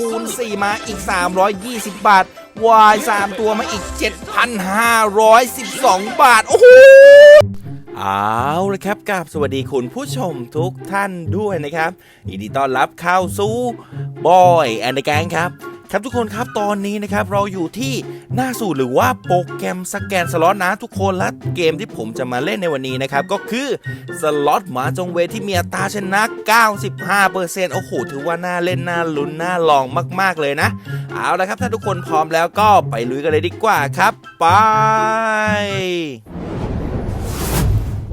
คูณ4มาอีก 320 บาท วาย3ตัวมาอีก 7,512 บาท โอ้โหเอาละครับกับสวัสดีคุณผู้ชมทุกท่านด้วยนะครับยินดีต้อนรับเข้าสู่บอยแอนด์แกงครับ ครับทุกคนครับตอนนี้นะครับเราอยู่ที่หน้าสูตรหรือว่าโปรแกรมสแกนสล็อตนะทุกคนและเกมที่ผมจะมาเล่นในวันนี้นะครับก็คือสล็อตหมาจงเวทที่มีอัตราชนะ 95%โอ้โหถือว่าน่าเล่นน่าลุ้นน่าลองมาก ๆเลยนะ เอาละครับถ้าทุกคนพร้อมแล้วก็ไปลุยกันเลยดีกว่าครับ ไป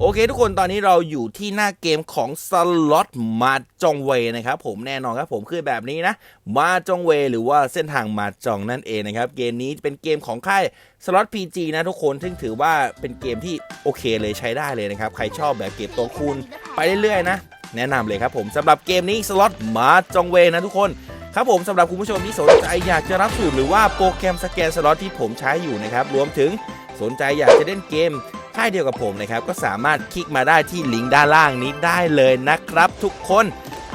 โอเคทุกคนตอนนี้เราอยู่ที่หน้าเกมของสล็อตมาจองเวนะครับผมแน่นอนครับผมคือแบบนี้นะ มาจองเวหรือว่าเส้นทางมาจองนั่นเองนะครับ เกมนี้เป็นเกมของค่ายสล็อต PG นะทุกคนซึ่งถือว่าเป็นเกมที่โอเคเลยใช้ได้เลยนะครับ ใครชอบแบบเก็บตัวคูณไปเรื่อยๆนะ แนะนำเลยครับผมสำหรับเกมนี้สล็อตมาจองเวนะทุกคนครับผมสำหรับคุณผู้ชมที่สนใจอยากจะรับสูตรหรือว่าโปรแกรมสแกนสล็อตที่ผมใช้อยู่นะครับรวมถึงสนใจอยากจะเล่นเกม ค่ายเดียวกับผมนะครับก็สามารถคลิกมาได้ที่ลิงก์ด้านล่างนี้ได้เลยนะครับ ทุกคน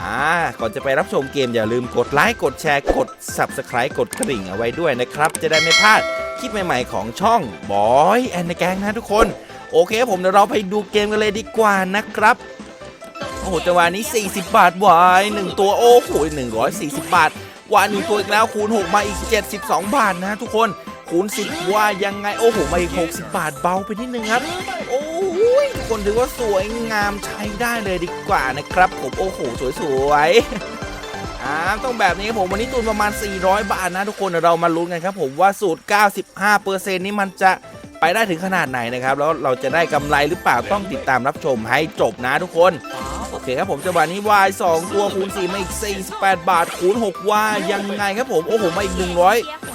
อ่าก่อนจะไปรับชมเกมอย่าลืมกดไลค์กดแชร์กด Subscribe กดกระดิ่งเอาไว้ด้วยนะครับ จะได้ไม่พลาดคลิปใหม่ๆของช่องบอยแอนด์แกงนะทุกคน โอเคผมเดี๋ยวเราไปดูเกมกันเลยดีกว่านะครับโอ้โหจังหวะนี้ 40 บาทวายหนึ่งตัวโอ้โห140 บาทวานหนึ่งตัวอีกแล้วคูณ 6 มาอีก 72 บาทนะทุกคน คูณ10 ว่ายังไง โอ้โหมาอีก60 บาทเบาไปนิดนึงครับ โอ้ยทุกคนถือว่าสวยงามใช้ได้เลยดีกว่านะครับ ผมโอ้โห สวยๆอ่าต้องแบบนี้ครับผมวันนี้ตุนประมาณ 400 บาทนะทุกคนเดี๋ยวเรามาลุ้นกันครับ ผมว่าสูตร 95%นี้มันจะไปได้ถึงขนาดไหนนะครับ แล้วเราจะได้กำไรหรือเปล่าต้องติดตามรับชมให้จบนะทุกคน โอเคครับผมจังหวะนี้ Y 2ตัวคูณ4มาอีก 48 บาทคูณ6 Y ยังไงครับผม โอ้โหมาอีก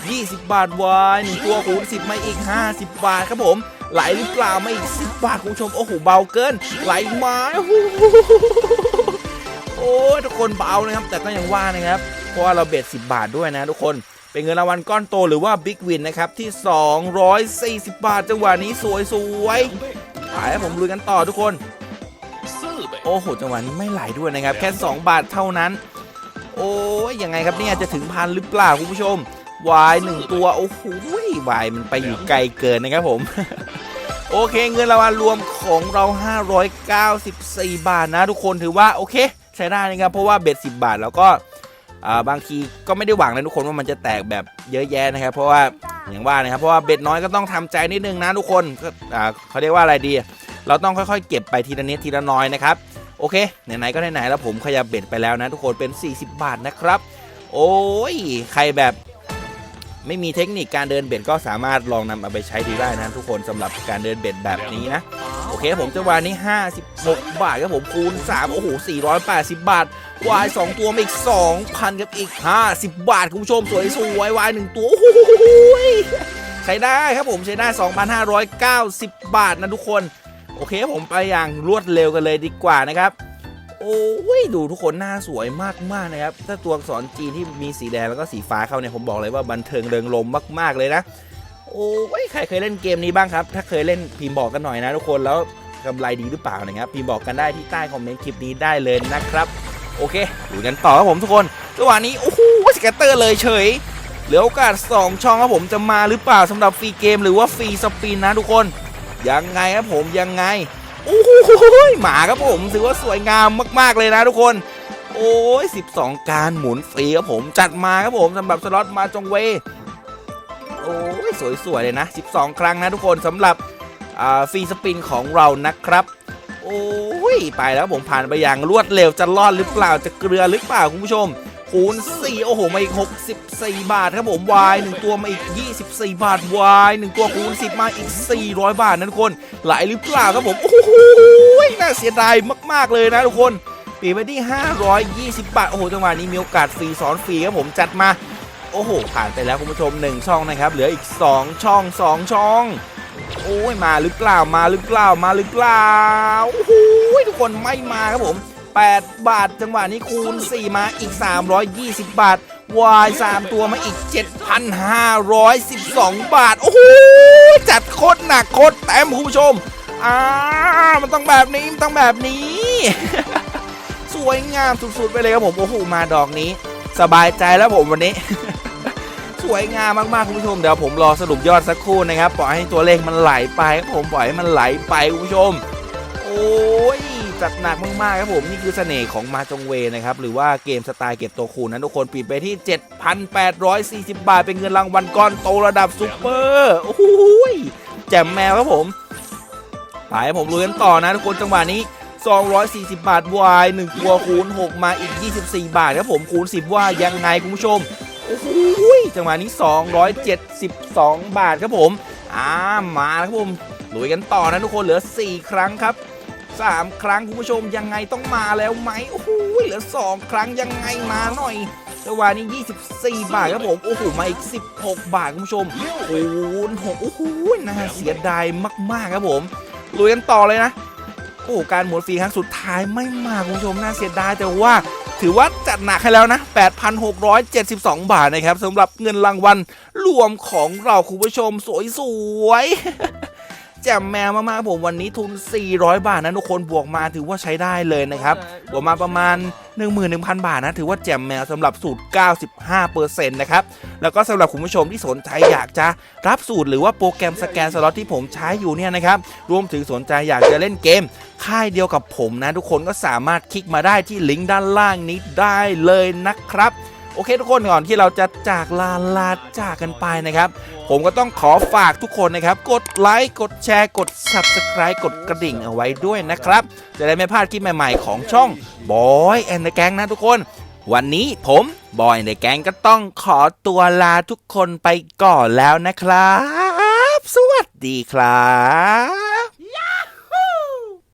20 บาท Y 1ตัวคูณ10 มาอีก 50 บาทครับผม ไหลหรือเปล่ามาอีก 10 บาทคุณผู้ชม โอ้โห เบาเกิน ไหลมาโอ้โหโอ้ทุกคนเบานะครับ แต่ก็ยังว่านะครับ เพราะว่าเราเบ็ด 10 บาทด้วยนะทุกคนเป็นเงินรางวัลก้อนโตหรือว่า Big Win นนะครับ ที่ 240 บาทจังหวะนี้สวยๆไปครับผมลุยกันต่อทุกคน โอ้โห จังหวะนี้ไม่ไหลด้วยนะครับ แค่ 2 บาทเท่านั้น โอ้ยยังไงครับเนี่ยจะถึงพันหรือเปล่าคุณผู้ชม วายหนึ่งตัว โอ้โหวายมันไปอยู่ไกลเกินนะครับผม โอเคเงินรางวัลรวมของเรา 594 บาทนะทุกคนถือว่าโอเค ใช้ได้นะครับ เพราะว่าเบ็ด 10 บาทแล้วก็บางทีก็ไม่ได้หวังนะทุกคนว่ามันจะแตกแบบเยอะแยะนะครับ เพราะว่าอย่างว่านะครับเพราะว่าเบ็ดน้อยก็ต้องทำใจนิดนึงนะทุกคนก็เขาเรียกว่าอะไรดี เราต้องค่อยๆ เก็บไปทีละนิดทีละน้อยนะครับโอเคไหนๆก็ไหนๆแล้วผมขยับเบ็ดไปแล้วนะทุกคนเป็น 40 บาทนะครับ โอ้ยใครแบบ ไม่มีเทคนิคการเดินเบ็ดก็สามารถลองนำเอาไปใช้ดูได้นะทุกคนสำหรับการเดินเบ็ดแบบนี้นะ โอเคผมจังหวะนี้ 56 บาทครับผมคูณ 3 โอ้โห 480 บาท วาย 2 ตัวมาอีก 2,000กับอีก 50 บาท คุณผู้ชมสวยสวยวาย 1 ตัว โอ้โหใช้ได้ครับผมใช้ได้ 2,590 บาทนะทุกคน โอเคผมไปอย่างรวดเร็วกันเลยดีกว่านะครับ โอ้ยดูทุกคนหน้าสวยมากๆนะครับ ถ้าตัวอักษรจีนที่มีสีแดงแล้วก็สีฟ้าเข้าเนี่ยผมบอกเลยว่าบันเทิงเริงรมมากๆเลยนะ โอ้ยใครเคยเล่นเกมนี้บ้างครับ ถ้าเคยเล่นพิมพ์บอกกันหน่อยนะทุกคนแล้วกำไรดีหรือเปล่านะครับพิมพ์บอกกันได้ที่ใต้คอมเมนต์คลิปนี้ได้เลยนะครับ โอเคดูกันต่อครับผมทุกคนระหว่างนี้โอ้โหสแกตเตอร์เลยเฉยเหลือโอกาส 2 ช่องครับผมจะมาหรือเปล่าสำหรับฟรีเกม หรือว่าฟรีสปินนะทุกคนยังไงครับผมยังไง โอ้โหหมาครับผมถือว่าสวยงามมากๆเลยนะทุกคน โอ้ย12 การหมุนฟรีครับผมจัดมาครับผมสำหรับสล็อตมาจงเว โอ้ยสวยๆเลยนะ 12 ครั้งนะทุกคนสำหรับฟรีสปินของเรานะครับ โอ้ยไปแล้วผมผ่านไปอย่างรวดเร็วจะรอดหรือเปล่าจะเกลือหรือเปล่าคุณผู้ชม คูณ 4 โอ้โห มาอีก 64 บาทครับผม Y 1ตัวมาอีก 24 บาท Y 1ตัวคูณ 10 มาอีก 400 บาทนะทุกคนไหลหรือเปล่าครับผม โอ้โห น่าเสียดายมาก ๆ เลยนะทุกคนปีไปที่ 520 บาท โอ้โห จังหวะนี้มีโอกาสฟรีสอนฟรีครับผมจัดมา โอ้โห ผ่านไปแล้วคุณผู้ชม 1 ช่องนะครับ เหลืออีก 2 ช่อง 2 ช่องโอ้ยมาหรือเปล่ามาหรือเปล่ามาหรือเปล่าโอ้โหทุกคนไม่มาครับผม 8 บาท จังหวะนี้คูณ 4 มาอีก 320 บาท Y 3ตัวมาอีก 7,512 บาท โอ้โห จัดโคตรหนักโคตรเต็มคุณผู้ชม อ่า มันต้องแบบนี้ มันต้องแบบนี้ สวยงามสุดๆ ไปเลยครับผม โอ้โห มาดอกนี้สสบายใจแล้วผมวันนี้ สวยงามมากๆ คุณผู้ชม เดี๋ยวผมรอสรุปยอดสักครู่นะครับ ปล่อยให้ตัวเลขมันไหลไปครับผมปล่อยให้มันไหลไปคุณผู้ชม โอ้ย จัดหนักมากๆครับผม นี่คือเสน่ห์ของมาจงเวนะครับ หรือว่าเกมสไตล์เก็บตัวคูณนะทุกคนปิดไปที่ 7,840 บาท เป็นเงินรางวัลก้อนโตระดับซุปเปอร์โอ้โหยแจ่มแมวครับผมไปผมลุยกันต่อนะทุกคนจังหวะนี้ 240 บาทวาย1ตัวคูณ 6 มาอีก 24 บาทครับผมคูณ 10 ว่ายังไงคุณผู้ชมโอ้โหยจังหวะนี้ 272 บาทครับผมอ่ามาครับผมลุยกันต่อนะทุกคนเหลือ 4 ครั้งครับ 3 ครั้งคุณผู้ชมยังไงต้องมาแล้วไหมโอ้โหเหลือ 2 ครั้งยังไงมาหน่อยจังหวะนี้ 24 บาทครับผม โอ้โห มาอีก 16 บาทคุณผู้ชมคูณ6โอ้โหน่าเสียดายมาก ๆ ครับผมลุยกันต่อเลยนะ โอ้โหการหมุนฟรีครั้งสุดท้ายไม่มาคุณผู้ชม น่าเสียดายแต่ว่า ถือว่าจัดหนักให้แล้วนะ 8,672 บาทนะครับสำหรับเงินรางวัลรวมของเราคุณผู้ชมสวยๆ แจ่มแมวมากๆผมวันนี้ทุน 400 บาทนะทุกคนบวกมาถือว่าใช้ได้เลยนะครับบวกมาประมาณ 11,000 บาทนะถือว่าแจ่มแมวสำหรับสูตร 95%นะครับแล้วก็สำหรับคุณผู้ชมที่สนใจอยากจะรับสูตรหรือว่าโปรแกรมสแกนสล็อตที่ผมใช้อยู่เนี่ยนะครับรวมถึงสนใจอยากจะเล่นเกม ค่ายเดียวกับผมนะทุกคนก็สามารถคลิกมาได้ที่ลิงก์ด้านล่างนี้ได้เลยนะครับ โอเคทุกคนก่อนที่เราจะจากลาลาจากกันไปนะครับ ผมก็ต้องขอฝากทุกคนนะครับ กดไลค์กดแชร์กด Subscribe กดกระดิ่งเอาไว้ด้วยนะครับ จะได้ไม่พลาดคลิปใหม่ๆของช่อง Boy and the Gang นะทุกคน วันนี้ผมบอยในแกงก็ต้องขอตัวลาทุกคนไปก่อนแล้วนะครับ สวัสดีครับ